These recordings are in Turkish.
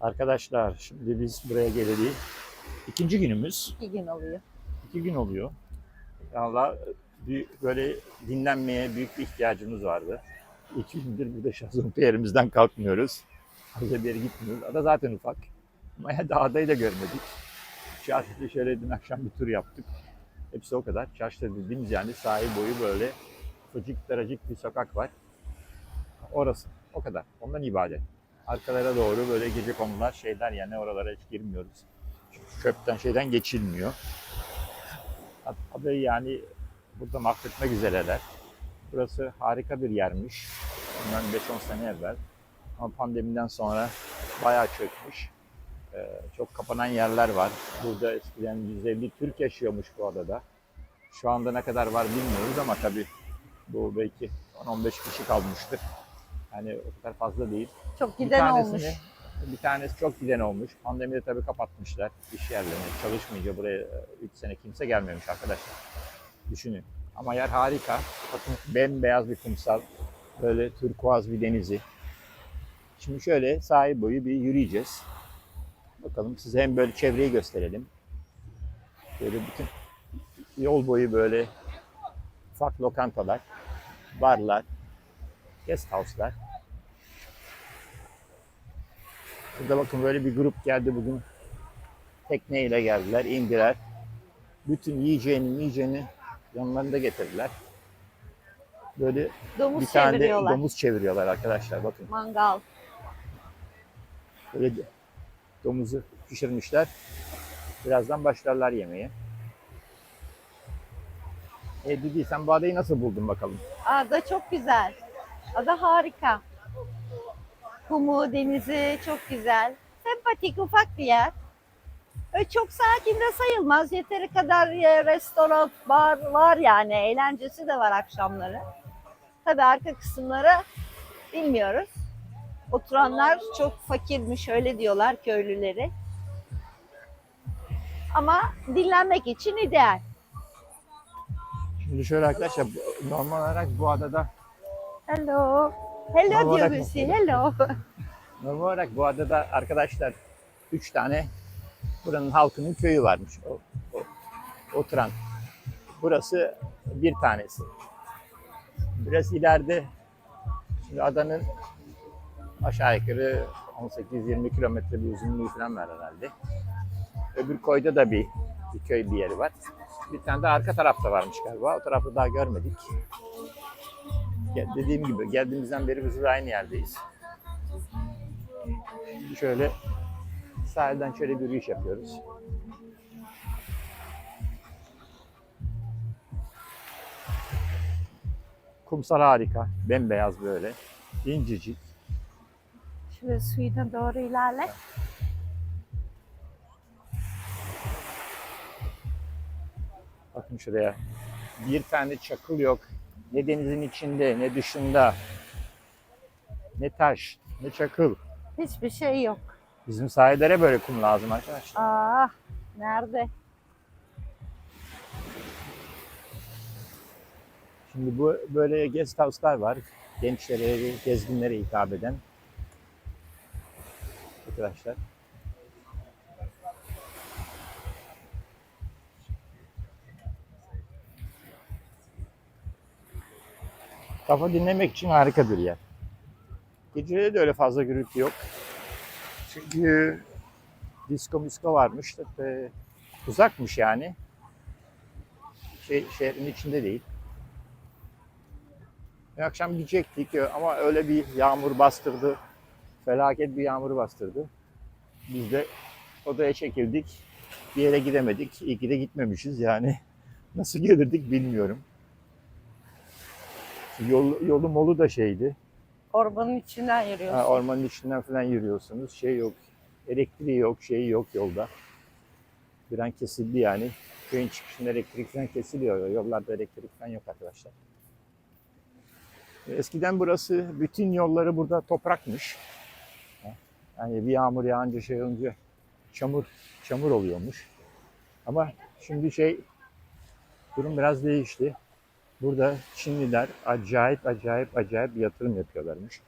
Arkadaşlar şimdi biz buraya geleli ikinci günümüz. İki gün oluyor. iki gün oluyor. Valla bir, böyle dinlenmeye büyük bir ihtiyacımız vardı. İki gündür burada şazontu yerimizden kalkmıyoruz. Fazla bir yere gitmiyoruz. Ada zaten ufak. Ama ya da adayı da görmedik. Çarşıda şöyle dün akşam bir tur yaptık. Hepsi o kadar. Çarşıda dediğimiz yani sahil boyu böyle fıcık daracık bir sokak var. Orası. O kadar. Ondan ibadet. Arkalara doğru böyle gece konular şeyler yani oralara hiç girmiyoruz. Çöpten şeyden geçilmiyor. Adayı yani burada mahvetmek üzereler. Burası harika bir yermiş. Bundan 5-10 sene evvel. Ama pandemiden sonra bayağı çökmüş. Ee, çok kapanan yerler var. Burada eskiden 150 Türk yaşıyormuş bu adada. Şu anda ne kadar var bilmiyoruz ama tabii bu belki 10-15 kişi kalmıştır. Yani o kadar fazla değil. Çok Bir giden tanesini- olmuş. Bir tanesi çok giden olmuş. Pandemide tabii kapatmışlar iş yerlerini. Çalışmayınca buraya 3 sene kimse gelmemiş arkadaşlar. Düşünün. Ama yer harika. Bakın bembeyaz bir kumsal. Böyle turkuaz bir denizi. Şimdi şöyle sahil boyu bir yürüyeceğiz. Bakalım size hem böyle çevreyi gösterelim. Böyle bütün yol boyu böyle ufak lokantalar, barlar, guest house'lar. Burada bakın böyle bir grup geldi bugün. Tekneyle geldiler, indiler. Bütün yiyeceğini, yiyeceğini yanlarında getirdiler. Böyle Domuz bir tane de domuz çeviriyorlar arkadaşlar bakın. Mangal. Böyle domuzu pişirmişler. Birazdan başlarlar yemeğe. E Didi sen bu adayı nasıl buldun bakalım? Ada çok güzel. Ada harika. Kumu, denizi çok güzel. Sempatik, ufak bir yer. Öyle çok sakin de sayılmaz. Yeteri kadar e, restoran, bar var yani. Eğlencesi de var akşamları. Tabii arka kısımları bilmiyoruz. Oturanlar çok fakirmiş öyle diyorlar köylüleri. Ama dinlenmek için ideal. Şimdi şöyle arkadaşlar normal olarak bu adada Hello. Hello Normal diyor birisi. Hello. Normal olarak bu adada arkadaşlar üç tane buranın halkının köyü varmış. O, o- oturan. Burası bir tanesi. Biraz ileride şimdi adanın aşağı yukarı 18-20 kilometre bir uzunluğu falan var herhalde. Öbür koyda da bir, bir köy bir yeri var. Bir tane de arka tarafta varmış galiba. O tarafı daha görmedik. Dediğim gibi geldiğimizden beri biz aynı yerdeyiz. Şöyle sahilden şöyle bir yürüyüş yapıyoruz. Kumsal harika. Bembeyaz böyle. İncecik. Şöyle suyuna doğru ilerle. Bakın şuraya. Bir tane çakıl yok. Ne denizin içinde ne dışında. Ne taş ne çakıl. Hiçbir şey yok. Bizim sahillere böyle kum lazım arkadaşlar. Ah nerede? Şimdi bu böyle guest house'lar var. Gençlere, gezginlere hitap eden. Arkadaşlar. Kafa dinlemek için harika bir yer. Geceleri de öyle fazla gürültü yok. Çünkü disco misko varmış. e, uzakmış yani. Şey, şehrin içinde değil. Dün akşam gidecektik e, ama öyle bir yağmur bastırdı. Felaket bir yağmur bastırdı. Biz de odaya çekildik. Bir yere gidemedik. İyi ki de gitmemişiz yani. Nasıl gelirdik bilmiyorum. Yol, yolu molu da şeydi. Ormanın içinden yürüyorsun. Ha, ormanın içinden falan yürüyorsunuz. Şey yok. Elektriği yok, şeyi yok yolda. Bir an kesildi yani. Köyün çıkışında elektrik falan kesiliyor. Yollarda elektrik falan yok arkadaşlar. Eskiden burası bütün yolları burada toprakmış. Yani bir yağmur yağınca şey olunca çamur çamur oluyormuş. Ama şimdi şey durum biraz değişti. Burada Çinliler acayip acayip acayip bir yatırım yapıyorlarmış.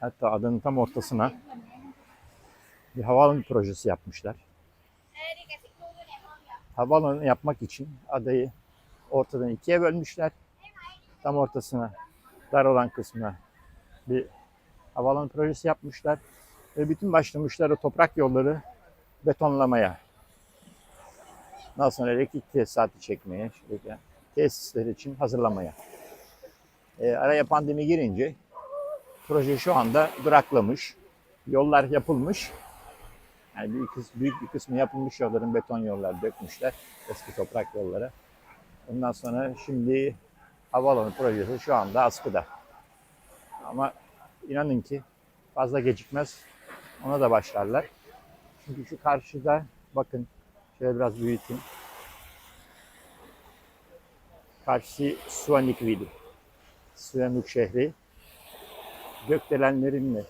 Hatta adanın tam ortasına bir havaalanı projesi yapmışlar. Havaalanı yapmak için adayı ortadan ikiye bölmüşler. Tam ortasına, dar olan kısmına bir havaalanı projesi yapmışlar. Ve bütün başlamışlar o toprak yolları betonlamaya. Daha sonra elektrik tesisatı çekmeye, şöyle tesisler için hazırlamaya. E, araya pandemi girince proje şu anda duraklamış. Yollar yapılmış. Yani büyük, büyük bir kısmı yapılmış yolların beton yollar dökmüşler. Eski toprak yollara. Ondan sonra şimdi havaalanı projesi şu anda askıda. Ama inanın ki fazla gecikmez. Ona da başlarlar. Çünkü şu karşıda bakın şöyle biraz büyüteyim. Karşısı Suanikvili. Sihanouk şehri gökdelenlerinle,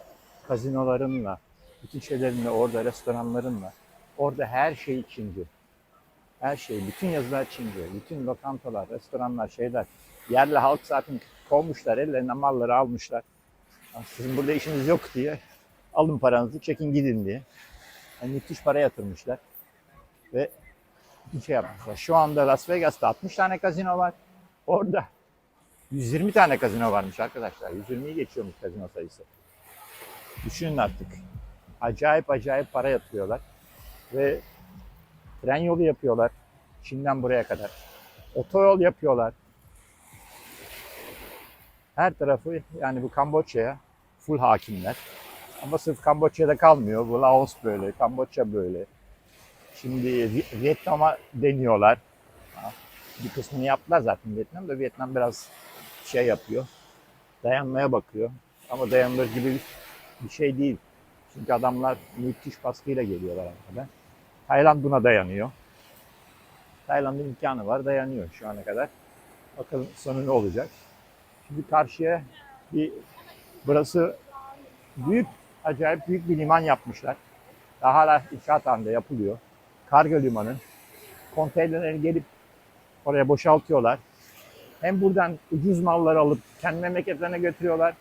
kazinolarınla, bütün şeylerinle, orada restoranlarınla, orada her şey Çince. Her şey, bütün yazılar Çince, bütün lokantalar, restoranlar, şeyler. Yerli halk zaten kovmuşlar, ellerine malları almışlar. "Ya Sizin burada işiniz yok diye, alın paranızı, çekin gidin diye. Yani müthiş para yatırmışlar. Ve şey yapmışlar. Şu anda Las Vegas'ta 60 tane kazino var. Orada 120 tane kazino varmış arkadaşlar. 120'yi geçiyormuş kazino sayısı. Düşünün artık. Acayip acayip para yatırıyorlar. Ve tren yolu yapıyorlar. Çin'den buraya kadar. Otoyol yapıyorlar. Her tarafı yani bu Kamboçya'ya full hakimler. Ama sırf Kamboçya'da kalmıyor. Bu Laos böyle, Kamboçya böyle. Şimdi Vi- Vietnam'a deniyorlar. Bir kısmını yaptılar zaten Vietnam'da. Vietnam biraz şey yapıyor. Dayanmaya bakıyor. Ama dayanılır gibi bir şey değil. Çünkü adamlar müthiş baskıyla geliyorlar arkadan. Tayland buna dayanıyor. Tayland'ın imkanı var, dayanıyor şu ana kadar. Bakalım sonu ne olacak. Şimdi karşıya bir burası büyük, acayip büyük bir liman yapmışlar. Daha hala inşaat halinde yapılıyor. Kargo limanı. Konteynerleri gelip oraya boşaltıyorlar. Hem buradan ucuz malları alıp kendi memleketlerine götürüyorlar.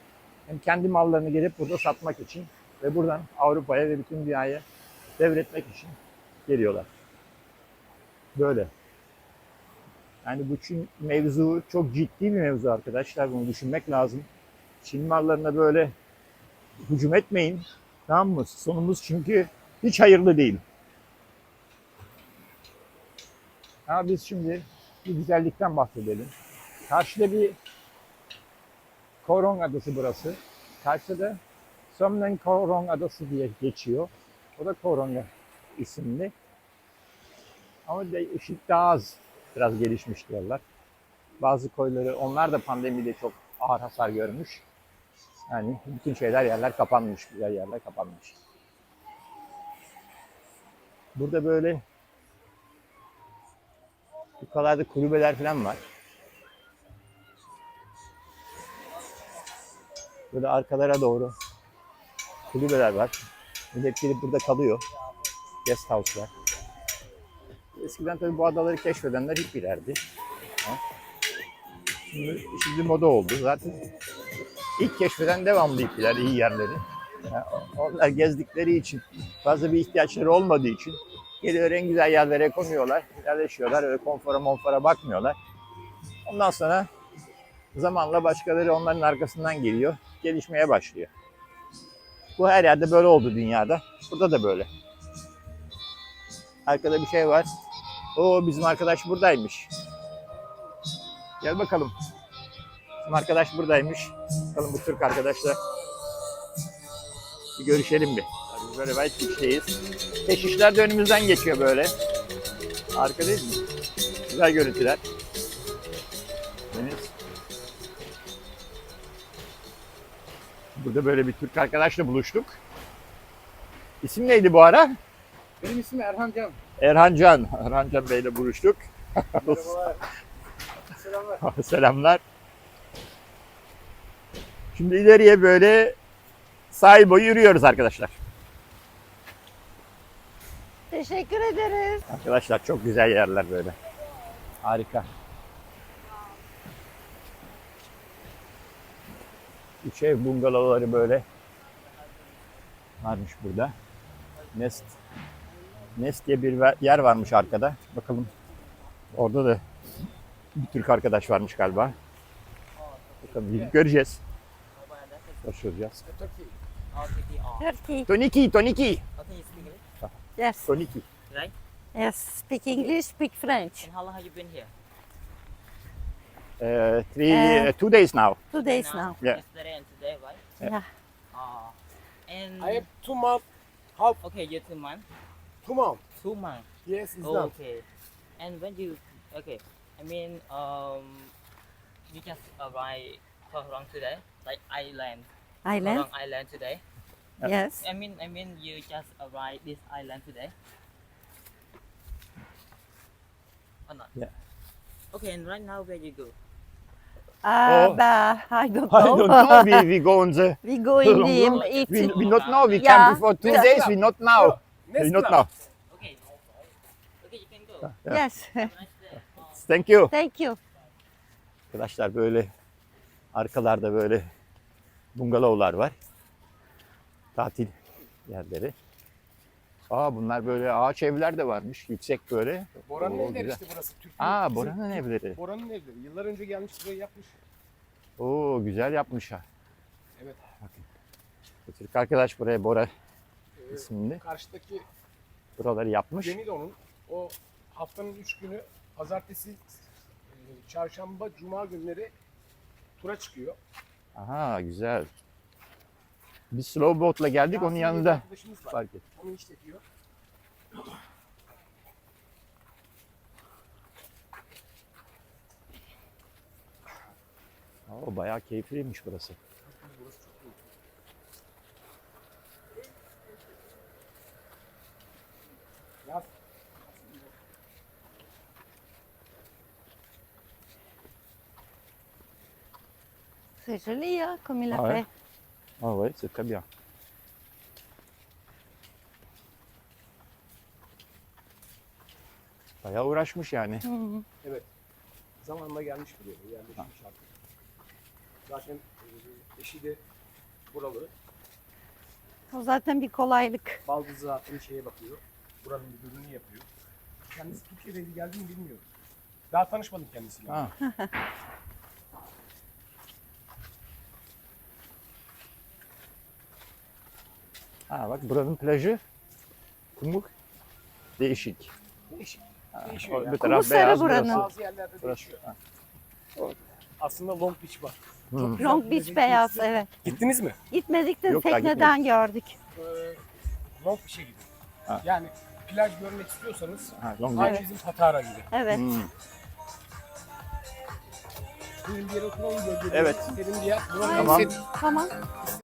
Hem kendi mallarını gelip burada satmak için ve buradan Avrupa'ya ve bütün dünyaya devretmek için geliyorlar. Böyle. Yani bu Çin mevzu çok ciddi bir mevzu arkadaşlar. Bunu düşünmek lazım. Çin mallarına böyle hücum etmeyin. Tamam mı? Sonumuz çünkü hiç hayırlı değil. Ha biz şimdi bir güzellikten bahsedelim. Karşıda bir Korong Adası burası. Karşıda Somnen Korong Adası diye geçiyor. O da Koronga isimli. Ama de ışık daha az biraz gelişmiş diyorlar. Bazı koyları, onlar da pandemide çok ağır hasar görmüş. Yani bütün şeyler yerler kapanmış, yer yerler kapanmış. Burada böyle yukarıda kulübeler falan var. Böyle arkalara doğru kulübeler var. Millet gelip burada kalıyor. Guest house'lar. Eskiden tabii bu adaları keşfedenler hippilerdi. Şimdi, şimdi moda oldu. Zaten ilk keşfeden devamlı hippiler, iyi yerleri. Ha, onlar gezdikleri için, fazla bir ihtiyaçları olmadığı için geliyor en güzel yerlere konuyorlar, yerleşiyorlar. Öyle konfora monfora bakmıyorlar. Ondan sonra zamanla başkaları onların arkasından geliyor, gelişmeye başlıyor. Bu her yerde böyle oldu dünyada. Burada da böyle. Arkada bir şey var. O bizim arkadaş buradaymış. Gel bakalım. Bizim arkadaş buradaymış. Bakalım bu Türk arkadaşla bir görüşelim bir. Biz böyle White Beach'teyiz. Keşişler de önümüzden geçiyor böyle. Harika değil mi? Güzel görüntüler. Deniz. Burada böyle bir Türk arkadaşla buluştuk. İsim neydi bu ara? Benim ismim Erhan Can. Erhan Can. Erhan Can Bey'le buluştuk. Merhabalar. Selamlar. Selamlar. Şimdi ileriye böyle sahil boyu yürüyoruz arkadaşlar. Teşekkür ederiz. Arkadaşlar çok güzel yerler böyle. Harika. Üç ev bungalovları böyle varmış burada. Nest. Nest diye bir yer varmış arkada. Bakalım. Orada da bir Türk arkadaş varmış galiba. Bakalım göreceğiz. Başlayacağız. Turkey. Turkey. Oh. Turkey. Yes. Toniki. right? Yes. Speak English, speak French. And how long have you been here? Uh, three, two days now. Two days now. Yeah. Yesterday and today, right? Yeah. Oh. And I have two months. half, okay, you're two months. two months. Two months. Yes, it's Oh, done. okay. And when you okay, I mean um, you just arrived Horong today, like island. Island. Horong Island today. Yes. I mean, I mean you just arrived this island today. Or not? Yeah. Okay, and right now where you go? Uh, Oh. but I don't I know. don't know. We, we go on the. we go in the eat. We, we not know. We Yeah. came before two Yeah. days. We not know. We not know. Okay. Okay, you can go. Yeah. Yes. Nice day. Thank you. Thank you. Arkadaşlar böyle arkalarda böyle bungalovlar var. Tatil yerleri. Aa bunlar böyle ağaç evler de varmış. Yüksek böyle. Bora'nın Oo, evleri güzel. işte burası. Türk Aa Bora'nın evleri. Bora'nın evleri. Yıllar önce gelmiş burayı yapmış. Oo güzel yapmışlar. Evet. Bakın. Bu Türk arkadaş buraya Bora Ee, isminde karşıdaki buraları yapmış. gemi de onun. O haftanın üç günü pazartesi, e, çarşamba, cuma günleri tura çıkıyor. Aha güzel. Biz slow boat'la geldik onun yanında fark et. Onu işletiyor. Oo, bayağı keyifliymiş burası. Burası çok iyi. Yaz. C'est joli, hein, comme il a fait. Ah ouais, c'est très bien. Bayağı uğraşmış yani. Hmm. Zamanla gelmiş buraya, yerleşmiş artık. Zaten e, eşi de buralı. O zaten bir kolaylık. Baldız zaten şeye bakıyor. Buranın müdürlüğünü yapıyor. Kendisi Türkiye'deydi geldi mi bilmiyorum. Daha tanışmadım kendisiyle. Ha. Ha bak buranın plajı kumuk değişik. Değişik. Ha, Değişiyor o- yani. bir taraf sarı beyaz, buranın. burası- Bazı yerlerde burası- değişiyor. Aslında Long Beach var. Hı. Long Beach beyaz, evet. Gittiniz mi? Gitmedik de Yok, daha tekneden gördük. Ee, Long Beach'e gidin. Ha. Yani plaj görmek istiyorsanız Ha, Long aynı Beach. bizim Patara gibi. Evet. Hmm. Serin bir yer oturalım bölgede. Evet. Serin bir yer. Buranın Tamam. Tamam.